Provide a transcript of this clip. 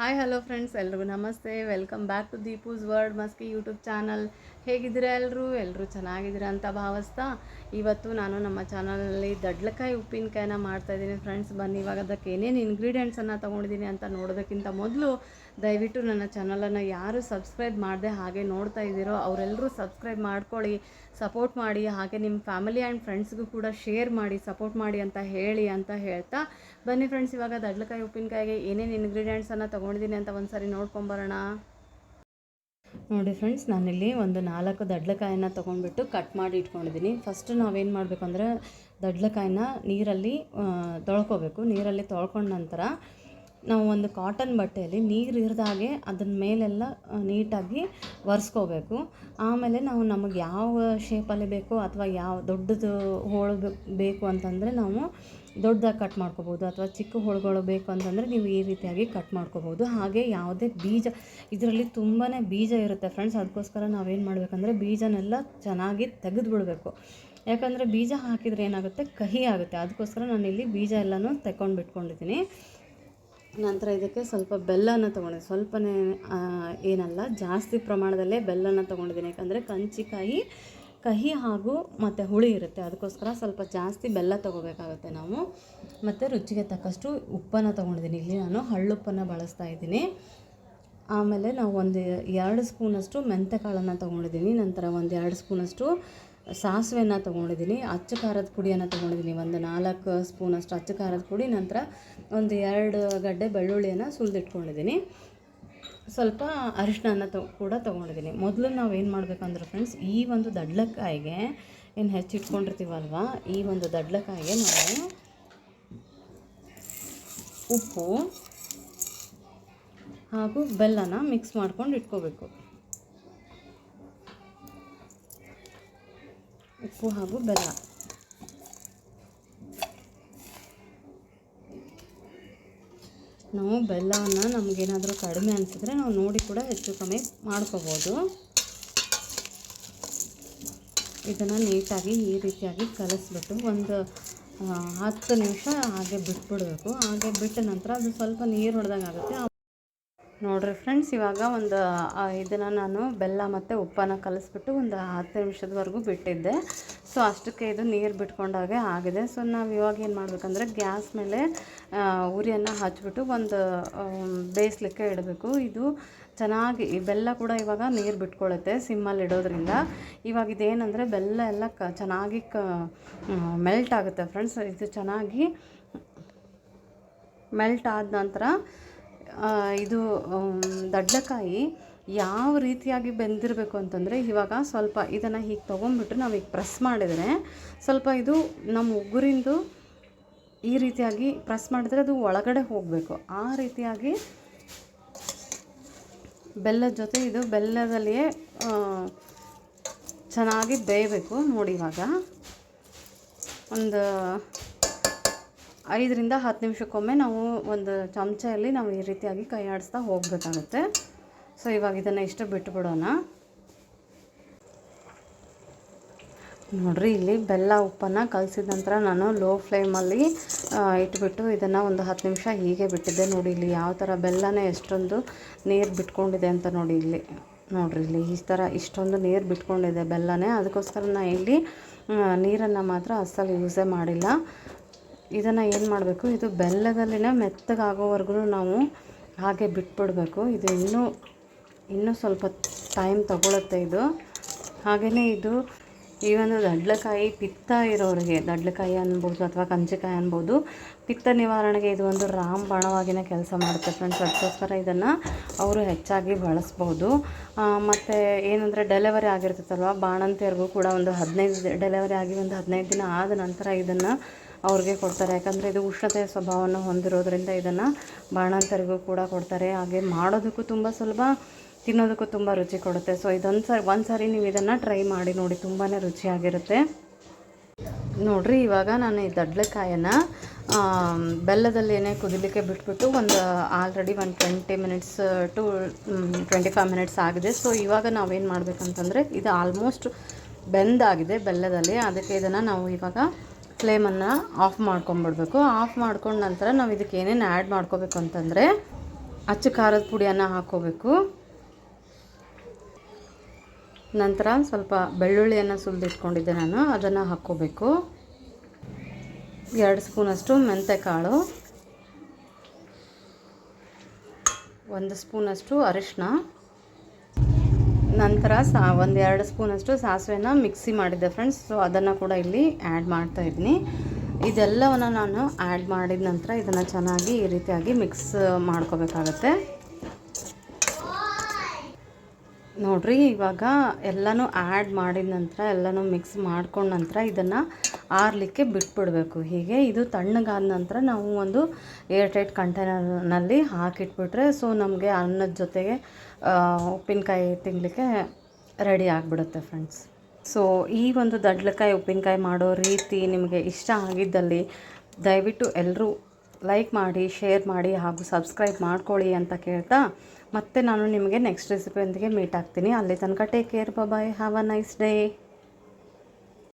Hi hello friends ಎಲ್ರಿಗೂ ನಮಸ್ತೆ. Welcome back to Deepu's world Maski YouTube channel ಹೇಗಿದ್ದೀರಾ ಎಲ್ಲರೂ ಎಲ್ಲರೂ ಚೆನ್ನಾಗಿದ್ದೀರಾ ಅಂತ ಭಾವಿಸ್ತಾ ಇವತ್ತು ನಾನು ನಮ್ಮ ಚಾನಲಲ್ಲಿ ದಡ್ಲಕಾಯಿ ಉಪ್ಪಿನಕಾಯಿನ ಮಾಡ್ತಾಯಿದ್ದೀನಿ ಫ್ರೆಂಡ್ಸ್. ಬನ್ನಿ, ಇವಾಗ ಅದಕ್ಕೆ ಏನೇನು ಇಂಗ್ರೀಡಿಯೆಂಟ್ಸನ್ನು ತೊಗೊಂಡಿದ್ದೀನಿ ಅಂತ ನೋಡೋದಕ್ಕಿಂತ ಮೊದಲು ದಯವಿಟ್ಟು ನನ್ನ ಚಾನಲನ್ನು ಯಾರು ಸಬ್ಸ್ಕ್ರೈಬ್ ಮಾಡದೆ ಹಾಗೆ ನೋಡ್ತಾ ಇದ್ದೀರೋ ಅವರೆಲ್ಲರೂ ಸಬ್ಸ್ಕ್ರೈಬ್ ಮಾಡ್ಕೊಳ್ಳಿ ಸಪೋರ್ಟ್ ಮಾಡಿ, ಹಾಗೆ ನಿಮ್ಮ ಫ್ಯಾಮಿಲಿ ಆ್ಯಂಡ್ ಫ್ರೆಂಡ್ಸ್ಗೂ ಕೂಡ ಶೇರ್ ಮಾಡಿ ಸಪೋರ್ಟ್ ಮಾಡಿ ಅಂತ ಹೇಳಿ ಅಂತ ಹೇಳ್ತಾ ಬನ್ನಿ ಫ್ರೆಂಡ್ಸ್ ಇವಾಗ ದಡ್ಲಕಾಯಿ ಉಪ್ಪಿನಕಾಯಿಗೆ ಏನೇನು ಇಂಗ್ರೀಡಿಯೆಂಟ್ಸನ್ನು ತೊಗೊಂಡಿದ್ದೀನಿ ಅಂತ ಒಂದು ಸಾರಿ ನೋಡ್ಕೊಂಬರೋಣ. ನೋಡಿ ಫ್ರೆಂಡ್ಸ್ ನಾನಿಲ್ಲಿ ಒಂದು ನಾಲ್ಕು ದಡ್ಲಕಾಯಿನ ತೊಗೊಂಡ್ಬಿಟ್ಟು ಕಟ್ ಮಾಡಿ ಇಟ್ಕೊಂಡಿದ್ದೀನಿ. ಫಸ್ಟ್ ನಾವೇನು ಮಾಡಬೇಕು ಅಂದರೆ ದಡ್ಲಕಾಯಿನ ನೀರಲ್ಲಿ ತೊಳ್ಕೊಬೇಕು. ನೀರಲ್ಲಿ ತೊಳ್ಕೊಂಡ ನಂತರ ನಾವು ಒಂದು ಕಾಟನ್ ಬಟ್ಟೆಯಲ್ಲಿ ನೀರು ಇರಿದಾಗೆ ಅದನ್ನ ಮೇಲೆಲ್ಲ ನೀಟಾಗಿ ಒರೆಸ್ಕೋಬೇಕು. ಆಮೇಲೆ ನಾವು ನಮಗೆ ಯಾವ ಶೇಪಲ್ಲಿ ಬೇಕು ಅಥವಾ ಯಾವ ದೊಡ್ಡದು ಹೋಳು ಬೇಕು ಅಂತಂದರೆ ನಾವು ದೊಡ್ಡದಾಗಿ ಕಟ್ ಮಾಡ್ಕೋಬೋದು ಅಥವಾ ಚಿಕ್ಕ ಹೋಳುಗಳು ಬೇಕು ಅಂತಂದರೆ ನೀವು ಈ ರೀತಿಯಾಗಿ ಕಟ್ ಮಾಡ್ಕೋಬೋದು ಹಾಗೆ ಯಾವುದೇ ಬೀಜ, ಇದರಲ್ಲಿ ತುಂಬಾ ಬೀಜ ಇರುತ್ತೆ ಫ್ರೆಂಡ್ಸ್ ಅದಕ್ಕೋಸ್ಕರ ನಾವೇನು ಮಾಡಬೇಕಂದ್ರೆ ಬೀಜನೆಲ್ಲ ಚೆನ್ನಾಗಿ ತೆಗೆದು ಬಿಡಬೇಕು ಯಾಕಂದರೆ ಬೀಜ ಹಾಕಿದರೆ ಏನಾಗುತ್ತೆ? ಕಹಿ ಆಗುತ್ತೆ. ಅದಕ್ಕೋಸ್ಕರ ನಾನಿಲ್ಲಿ ಬೀಜ ಎಲ್ಲನೂ ತಗೊಂಡು ಬಿಟ್ಕೊಂಡಿದ್ದೀನಿ ನಂತರ ಇದಕ್ಕೆ ಸ್ವಲ್ಪ ಬೆಲ್ಲನ ತೊಗೊಂಡಿದ್ದೀನಿ. ಸ್ವಲ್ಪನೇ ಏನಲ್ಲ, ಜಾಸ್ತಿ ಪ್ರಮಾಣದಲ್ಲೇ ಬೆಲ್ಲನ ತೊಗೊಂಡಿದ್ದೀನಿ. ಯಾಕಂದರೆ ಕಂಚಿಕಾಯಿ ಕಹಿ ಹಾಗೂ ಮತ್ತು ಹುಳಿ ಇರುತ್ತೆ. ಅದಕ್ಕೋಸ್ಕರ ಸ್ವಲ್ಪ ಜಾಸ್ತಿ ಬೆಲ್ಲ ತೊಗೋಬೇಕಾಗುತ್ತೆ ನಾವು. ಮತ್ತು ರುಚಿಗೆ ತಕ್ಕಷ್ಟು ಉಪ್ಪನ್ನು ತೊಗೊಂಡಿದ್ದೀನಿ. ಇಲ್ಲಿ ನಾನು ಹಳ್ಳುಪ್ಪನ್ನು ಬಳಸ್ತಾ ಇದ್ದೀನಿ. ಆಮೇಲೆ ನಾವು ಒಂದು ಎರಡು ಸ್ಪೂನಷ್ಟು ಮೆಂತ್ಯ ಕಾಳನ್ನು ತೊಗೊಂಡಿದ್ದೀನಿ. ನಂತರ ಒಂದು ಎರಡು ಸ್ಪೂನಷ್ಟು ಸಾಸಿವೆನ ತೊಗೊಂಡಿದ್ದೀನಿ. ಅಚ್ಚ ಖಾರದ ಪುಡಿಯನ್ನು ತೊಗೊಂಡಿದ್ದೀನಿ. ಒಂದು ನಾಲ್ಕು ಸ್ಪೂನಷ್ಟು ಅಚ್ಚ ಖಾರದ ಪುಡಿ. ನಂತರ ಒಂದು ಎರಡು ಗಡ್ಡೆ ಬೆಳ್ಳುಳ್ಳಿಯನ್ನು ಸುಲಿದಿಟ್ಕೊಂಡಿದ್ದೀನಿ. ಸ್ವಲ್ಪ ಅರಿಶಿನ ತೊ, ಕೂಡ ತೊಗೊಂಡಿದ್ದೀನಿ. ಮೊದಲು ನಾವು ಏನು ಮಾಡಬೇಕಂದ್ರೆ ಫ್ರೆಂಡ್ಸ್ ಈ ಒಂದು ದಡ್ಲಕಾಯಿಗೆ ಏನು ಹೆಚ್ಚಿಟ್ಕೊಂಡಿರ್ತೀವಲ್ವ ಈ ಒಂದು ದಡ್ಲಕಾಯಿಗೆ ನಾವು ಉಪ್ಪು ಹಾಗೂ ಬೆಲ್ಲನ ಮಿಕ್ಸ್ ಮಾಡ್ಕೊಂಡು ಇಟ್ಕೋಬೇಕು. ಉಪ್ಪು ಹಾಗೂ ಬೆಲ್ಲ. ನಾವು ಬೆಲ್ಲವನ್ನು ನಮಗೇನಾದರೂ ಕಡಿಮೆ ಅನಿಸಿದ್ರೆ ನಾವು ನೋಡಿ ಕೂಡ ಹೆಚ್ಚು ಕಮ್ಮಿ ಮಾಡ್ಕೋಬೋದು. ಇದನ್ನು ನೀಟಾಗಿ ಈ ರೀತಿಯಾಗಿ ಕಲಿಸ್ಬಿಟ್ಟು ಒಂದು ಹತ್ತು ನಿಮಿಷ ಹಾಗೆ ಬಿಟ್ಬಿಡಬೇಕು. ಹಾಗೆ ಬಿಟ್ಟ ನಂತರ ಅದು ಸ್ವಲ್ಪ ನೀರು ಹೊಡೆದಂಗೆ ಆಗುತ್ತೆ ಆ- ನೋಡ್ರಿ ಫ್ರೆಂಡ್ಸ್, ಇವಾಗ ಒಂದು ಇದನ್ನು ನಾನು ಬೆಲ್ಲ ಮತ್ತು ಉಪ್ಪನ್ನು ಕಲಿಸ್ಬಿಟ್ಟು ಒಂದು ಹತ್ತು ನಿಮಿಷದವರೆಗೂ ಬಿಟ್ಟಿದ್ದೆ. ಸೊ, ಅಷ್ಟಕ್ಕೆ ಇದು ನೀರು ಬಿಟ್ಕೊಂಡಾಗೆ ಆಗಿದೆ. ಸೊ, ನಾವು ಇವಾಗ ಏನು ಮಾಡಬೇಕಂದ್ರೆ ಗ್ಯಾಸ್ ಮೇಲೆ ಉರಿಯನ್ನು ಹಚ್ಬಿಟ್ಟು ಒಂದು ಬೇಯಿಸ್ಲಿಕ್ಕೆ ಇಡಬೇಕು. ಇದು ಚೆನ್ನಾಗಿ ಬೆಲ್ಲ ಕೂಡ ಇವಾಗ ನೀರು ಬಿಟ್ಕೊಳ್ಳುತ್ತೆ ಸಿಮ್ಮಲ್ಲಿ ಇಡೋದ್ರಿಂದ. ಇವಾಗ ಇದೇನಂದರೆ ಬೆಲ್ಲ ಎಲ್ಲ ಕ, ಚೆನ್ನಾಗಿ ಕ ಮೆಲ್ಟ್ ಆಗುತ್ತೆ ಫ್ರೆಂಡ್ಸ್. ಇದು ಚೆನ್ನಾಗಿ ಮೆಲ್ಟ್ ಆದ ನಂತರ ಇದು ದಡ್ಡಕಾಯಿ ದಡ್ಲಕಾಯಿ ಯಾವ ರೀತಿಯಾಗಿ ಬೆಂದಿರಬೇಕು ಅಂತಂದರೆ ಇವಾಗ ಸ್ವಲ್ಪ ಇದನ್ನು ಹೀಗೆ ತೊಗೊಂಡ್ಬಿಟ್ಟು ನಾವು ಈಗ ಪ್ರೆಸ್ ಮಾಡಿದರೆ ಸ್ವಲ್ಪ ಇದು ನಮ್ಮ ಉಗುರಿಂದು ಈ ರೀತಿಯಾಗಿ ಪ್ರೆಸ್ ಮಾಡಿದರೆ ಅದು ಒಳಗಡೆ ಹೋಗಬೇಕು. ಆ ರೀತಿಯಾಗಿ ಬೆಲ್ಲದ ಜೊತೆ ಇದು ಬೆಲ್ಲದಲ್ಲಿಯೇ ಚೆನ್ನಾಗಿ ಬೇಯಬೇಕು ನೋಡಿ ಇವಾಗ. ಒಂದು ಐದರಿಂದ ಹತ್ತು ನಿಮಿಷಕ್ಕೊಮ್ಮೆ ನಾವು ಒಂದು ಚಮಚದಲ್ಲಿ ನಾವು ಈ ರೀತಿಯಾಗಿ ಕೈ ಆಡಿಸ್ತಾ ಹೋಗಬೇಕಾಗುತ್ತೆ. ಸೊ, ಇವಾಗ ಇದನ್ನು ಇಷ್ಟು ಬಿಟ್ಟುಬಿಡೋಣ ನೋಡ್ರಿ, ಇಲ್ಲಿ ಬೆಲ್ಲ ಉಪ್ಪನ್ನು ಕಲಸಿದ ನಂತರ ನಾನು ಲೋ ಫ್ಲೇಮಲ್ಲಿ ಇಟ್ಬಿಟ್ಟು ಇದನ್ನು ಒಂದು ಹತ್ತು ನಿಮಿಷ ಹೀಗೆ ಬಿಟ್ಟಿದ್ದೆ. ನೋಡಿ, ಇಲ್ಲಿ ಯಾವ ಥರ ಬೆಲ್ಲನೇ ಎಷ್ಟೊಂದು ನೀರು ಬಿಟ್ಕೊಂಡಿದೆ ಅಂತ ನೋಡಿ ಇಲ್ಲಿ. ನೋಡ್ರಿ, ಇಲ್ಲಿ ಈ ಥರ ಇಷ್ಟೊಂದು ನೀರು ಬಿಟ್ಕೊಂಡಿದೆ ಬೆಲ್ಲನೇ. ಅದಕ್ಕೋಸ್ಕರ ನಾನು ಇಲ್ಲಿ ನೀರನ್ನು ಮಾತ್ರ ಅಸಲು ಯೂಸೇ ಮಾಡಿಲ್ಲ. ಇದನ್ನು ಏನು ಮಾಡಬೇಕು, ಇದು ಬೆಲ್ಲದಲ್ಲಿನೇ ಮೆತ್ತಗಾಗೋವರೆಗೂ ನಾವು ಹಾಗೆ ಬಿಟ್ಬಿಡಬೇಕು. ಇದು ಇನ್ನೂ ಇನ್ನೂ ಸ್ವಲ್ಪ ಟೈಮ್ ತಗೊಳುತ್ತೆ ಇದು. ಹಾಗೆಯೇ ಇದು, ಈ ಒಂದು ದಡ್ಲಕಾಯಿ ಪಿತ್ತ ಇರೋರಿಗೆ, ದಡ್ಲಕಾಯಿ ಅನ್ಬೋದು ಅಥವಾ ಕಂಚಿಕಾಯಿ ಅನ್ಬೋದು, ಪಿತ್ತ ನಿವಾರಣೆಗೆ ಇದು ಒಂದು ರಾಮಬಾಣವಾಗಿನ ಕೆಲಸ ಮಾಡುತ್ತೆ ಫ್ರೆಂಡ್ಸ್ ಅದಕ್ಕೋಸ್ಕರ ಇದನ್ನು ಅವರು ಹೆಚ್ಚಾಗಿ ಬಳಸ್ಬೋದು. ಮತ್ತು ಏನಂದರೆ ಡೆಲಿವರಿ ಆಗಿರ್ತೈತಲ್ವ, ಬಾಣಂತಿಯರಿಗೂ ಕೂಡ ಒಂದು ಹದಿನೈದು ಡೆಲಿವರಿ ಆಗಿ ಒಂದು ಹದಿನೈದು ದಿನ ಆದ ನಂತರ ಇದನ್ನು ಅವ್ರಿಗೆ ಕೊಡ್ತಾರೆ. ಯಾಕಂದರೆ ಇದು ಉಷ್ಣತೆಯ ಸ್ವಭಾವವನ್ನು ಹೊಂದಿರೋದ್ರಿಂದ ಇದನ್ನು ಬಾಣಂತರಿಗೂ ಕೂಡ ಕೊಡ್ತಾರೆ. ಹಾಗೆ ಮಾಡೋದಕ್ಕೂ ತುಂಬ ಸುಲಭ, ತಿನ್ನೋದಕ್ಕೂ ತುಂಬ ರುಚಿ ಕೊಡುತ್ತೆ. ಸೊ ಇದೊಂದು ಸರಿ ಒಂದು ಸಾರಿ ನೀವು ಇದನ್ನು ಟ್ರೈ ಮಾಡಿ ನೋಡಿ ತುಂಬಾ ರುಚಿಯಾಗಿರುತ್ತೆ. ನೋಡಿರಿ, ಇವಾಗ ನಾನು ಈ ದಡ್ಲೆಕಾಯನ್ನು ಬೆಲ್ಲದಲ್ಲೇನೆ ಕುದಿಲಿಕ್ಕೆ ಬಿಟ್ಬಿಟ್ಟು ಒಂದು ಆಲ್ರೆಡಿ ಒಂದು twenty minutes to twenty five minutes ಆಗಿದೆ. ಸೊ ಇವಾಗ ನಾವೇನು ಮಾಡಬೇಕಂತಂದರೆ, ಇದು ಆಲ್ಮೋಸ್ಟ್ ಬೆಂದಾಗಿದೆ ಬೆಲ್ಲದಲ್ಲಿ. ಅದಕ್ಕೆ ಇದನ್ನು ನಾವು ಇವಾಗ ಫ್ಲೇಮನ್ನು ಆಫ್ ಮಾಡ್ಕೊಂಬಿಡ್ಬೇಕು. ಆಫ್ ಮಾಡ್ಕೊಂಡ ನಂತರ ನಾವು ಇದಕ್ಕೆ ಏನೇನು ಆ್ಯಡ್ ಮಾಡ್ಕೋಬೇಕು ಅಂತಂದರೆ ಅಚ್ಚು ಖಾರದ ಪುಡಿಯನ್ನು ಹಾಕ್ಕೋಬೇಕು ನಂತರ ಸ್ವಲ್ಪ ಬೆಳ್ಳುಳ್ಳಿಯನ್ನು ಸುಲಿದಿಟ್ಕೊಂಡಿದ್ದೆ ನಾನು, ಅದನ್ನು ಹಾಕ್ಕೋಬೇಕು ಎರಡು ಸ್ಪೂನಷ್ಟು ಮೆಂತೆಕಾಳು. ಒಂದು ಸ್ಪೂನಷ್ಟು ಅರಿಶಿನ ನಂತರ ಸಾ, ಒಂದು ಎರಡು ಸ್ಪೂನಷ್ಟು ಸಾಸಿವೆನ ಮಿಕ್ಸಿ ಮಾಡಿದ್ದೆ ಫ್ರೆಂಡ್ಸ್ ಸೊ ಅದನ್ನು ಕೂಡ ಇಲ್ಲಿ ಆ್ಯಡ್ ಮಾಡ್ತಾ ಇದ್ದೀನಿ. ಇದೆಲ್ಲವನ್ನು ನಾನು ಆ್ಯಡ್ ಮಾಡಿದ ನಂತರ ಇದನ್ನು ಚೆನ್ನಾಗಿ ಈ ರೀತಿಯಾಗಿ ಮಿಕ್ಸ್ ಮಾಡ್ಕೋಬೇಕಾಗತ್ತೆ. ನೋಡ್ರಿ, ಇವಾಗ ಎಲ್ಲನೂ ಆ್ಯಡ್ ಮಾಡಿದ ನಂತರ, ಎಲ್ಲನೂ ಮಿಕ್ಸ್ ಮಾಡ್ಕೊಂಡ ನಂತರ ಇದನ್ನು ಆರಲಿಕ್ಕೆ ಬಿಟ್ಬಿಡಬೇಕು. ಹೀಗೆ ಇದು ತಣ್ಣಗಾದ ನಂತರ ನಾವು ಒಂದು ಏರ್ ಟೈಟ್ ಕಂಟೈನರ್ನಲ್ಲಿ ಹಾಕಿಟ್ಬಿಟ್ರೆ ಸೊ ನಮಗೆ ಅನ್ನದ ಜೊತೆಗೆ ಉಪ್ಪಿನಕಾಯಿ ತಿನ್ನಲಿಕ್ಕೆ ರೆಡಿ ಆಗಿಬಿಡುತ್ತೆ ಫ್ರೆಂಡ್ಸ್ ಸೊ ಈ ಒಂದು ದಡ್ಲಕಾಯಿ, ಉಪ್ಪಿನಕಾಯಿ ಮಾಡೋ ರೀತಿ ನಿಮಗೆ ಇಷ್ಟ ಆಗಿದ್ದಲ್ಲಿ ದಯವಿಟ್ಟು ಎಲ್ಲರೂ ಲೈಕ್ ಮಾಡಿ ಶೇರ್ ಮಾಡಿ ಹಾಗೂ ಸಬ್ಸ್ಕ್ರೈಬ್ ಮಾಡ್ಕೊಳ್ಳಿ ಅಂತ ಕೇಳ್ತಾ ಮತ್ತೆ ನಾನು ನಿಮಗೆ ನೆಕ್ಸ್ಟ್ ರೆಸಿಪಿಯೊಂದಿಗೆ ಮೀಟ್ ಆಗ್ತೀನಿ. ಅಲ್ಲಿ ತನಕ take care bye have a nice day